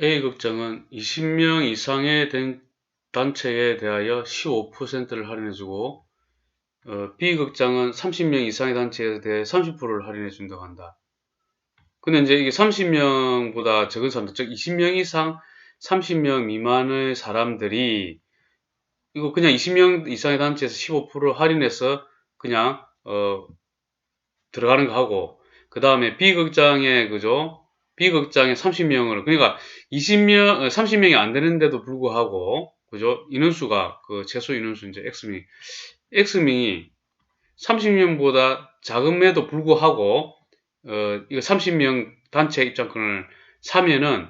A극장은 20명 이상의 된 단체에 대하여 15%를 할인해주고 어, B극장은 30명 이상의 단체에 대해 30%를 할인해준다고 한다. 근데 이제 이게 30명보다 적은 사람들, 즉 20명 이상 30명 미만의 사람들이 이거 그냥 20명 이상의 단체에서 15% 할인해서 그냥 어, 들어가는 거 하고 그 다음에 B극장에 그죠? B극장에 30명을 그러니까 20명 30명이 안 되는데도 불구하고 그죠? 인원수가 그 최소 인원수 이제 X명이 X명이 30명보다 작음에도 불구하고 어 이거 30명 단체 입장권을 사면은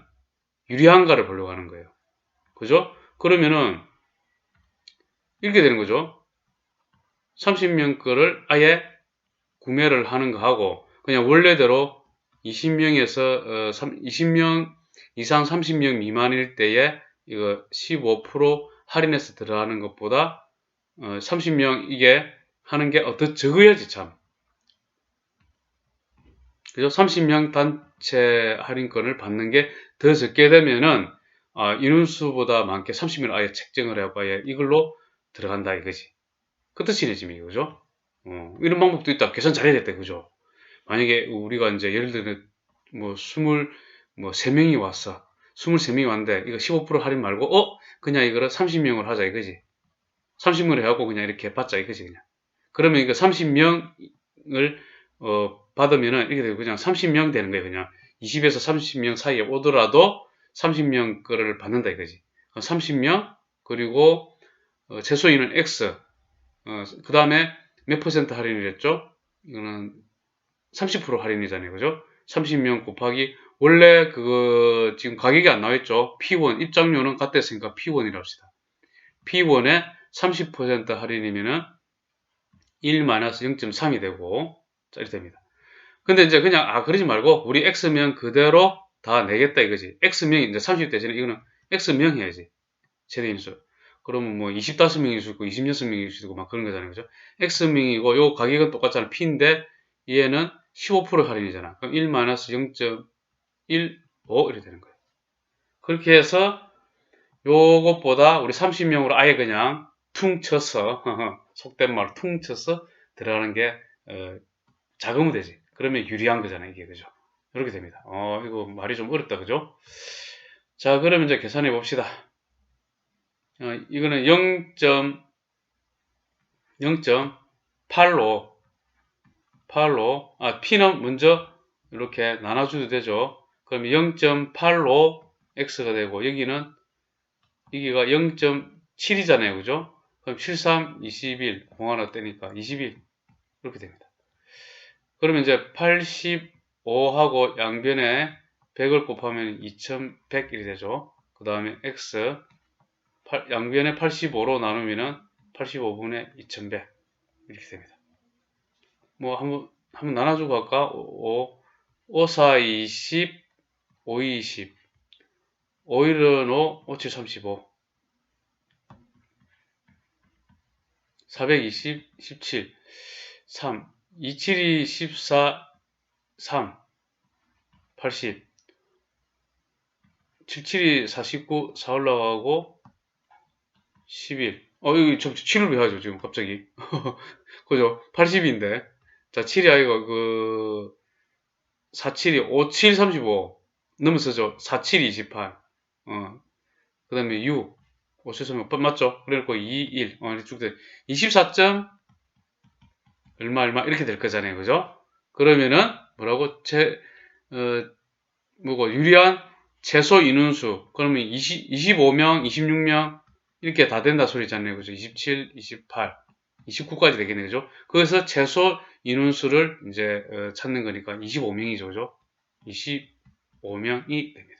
유리한가를 보려고 하는 거예요. 그죠? 그러면은 이렇게 되는 거죠. 30명 거를 아예 구매를 하는 거 하고 그냥 원래대로 20명에서 어, 20명 이상 30명 미만일 때에 이거 15% 할인해서 들어가는 것보다 어, 30명 이게 하는 게 더 적어야지 참. 그죠? 30명 단체 할인권을 받는 게 더 적게 되면은 어, 인원수보다 많게 30명 아예 책정을 아예 이걸로 들어간다 이거지. 그 뜻이네 지금 이거죠. 어, 이런 방법도 있다. 계산 잘해야 됐다 그죠? 만약에 우리가 이제 예를 들어 뭐 스물 뭐 세 명이 왔어. 23명이 왔는데 이거 15% 할인 말고 어? 그냥 이거를 30명을 하자 이거지. 30명을 해갖고 그냥 이렇게 받자 이거지 그냥. 그러면 이거 30명을 어 받으면은 이렇게 되고 그냥 30명 되는 거예요 그냥. 20에서 30명 사이에 오더라도 30명 거를 받는다 이거지. 30명 그리고 어, 최소인은 X. 어, 그 다음에 몇 퍼센트 할인이랬죠? 이거는 30% 할인이잖아요 그죠 30명 곱하기 원래 그거 지금 가격이 안 나와있죠. P1 입장료는 같았으니까 P1이라고 합시다. P1에 30% 할인이면은 1-0.3이 되고 짜리 됩니다. 근데 이제 그냥 아 그러지 말고 우리 X명 그대로 다 내겠다 이거지. X명 이제 30 대신에 이거는 X명 해야지. 최대 인수. 그러면 뭐 25명일 수 있고 26명일 수 있고 막 그런 거잖아요. 그죠? X명이고 요 가격은 똑같잖아. P인데 얘는 15% 할인이잖아. 그럼 1-0. 1, 5 이렇게 되는 거예요. 그렇게 해서 요것보다 우리 30명으로 아예 그냥 퉁 쳐서 속된 말퉁 쳐서 들어가는 게 어, 자금은 되지. 그러면 유리한 거잖아요. 이게 그죠? 이렇게 됩니다. 어 이거 말이 좀 어렵다 그죠? 자 그러면 이제 계산해 봅시다. 어, 이거는 0. 0.8로 8로 아 P는 먼저 이렇게 나눠줘도 되죠. 그럼 0.85 x가 되고 여기는 여기가 0.7이잖아요. 그죠? 그럼 73, 21 공하나 떼니까 21 이렇게 됩니다. 그러면 이제 85하고 양변에 100을 곱하면 2100이 되죠. 그 다음에 x 양변에 85로 나누면 85분의 2100 이렇게 됩니다. 뭐 한번 한번 나눠주고 할까? 5, 5, 4, 20 5, 20 5일은 5, 5, 7, 35 420, 17 3 2, 7이 14 3 80 7, 7이 49 4 올라가고 11 어, 여기 저 7을 왜 하죠, 지금 갑자기? 그죠? 80인데. 자, 7이 아이가 그, 4, 7이 5, 7, 35. 넘어서죠. 47, 28. 어. 그 다음에 6. 5, 7, 3, 6. 맞죠? 그래놓고 2, 1. 어, 이렇게 쭉 돼. 24점, 얼마, 얼마, 이렇게 될 거잖아요. 그죠? 그러면은, 뭐라고, 제, 어, 뭐고, 유리한 최소 인원수. 그러면 20, 25명, 26명, 이렇게 다 된다 소리잖아요. 그죠? 27, 28, 29까지 되겠네요. 그죠? 거기서 최소 인원수를 이제, 어, 찾는 거니까 25명이죠. 그죠? 20, 5명이 됩니다.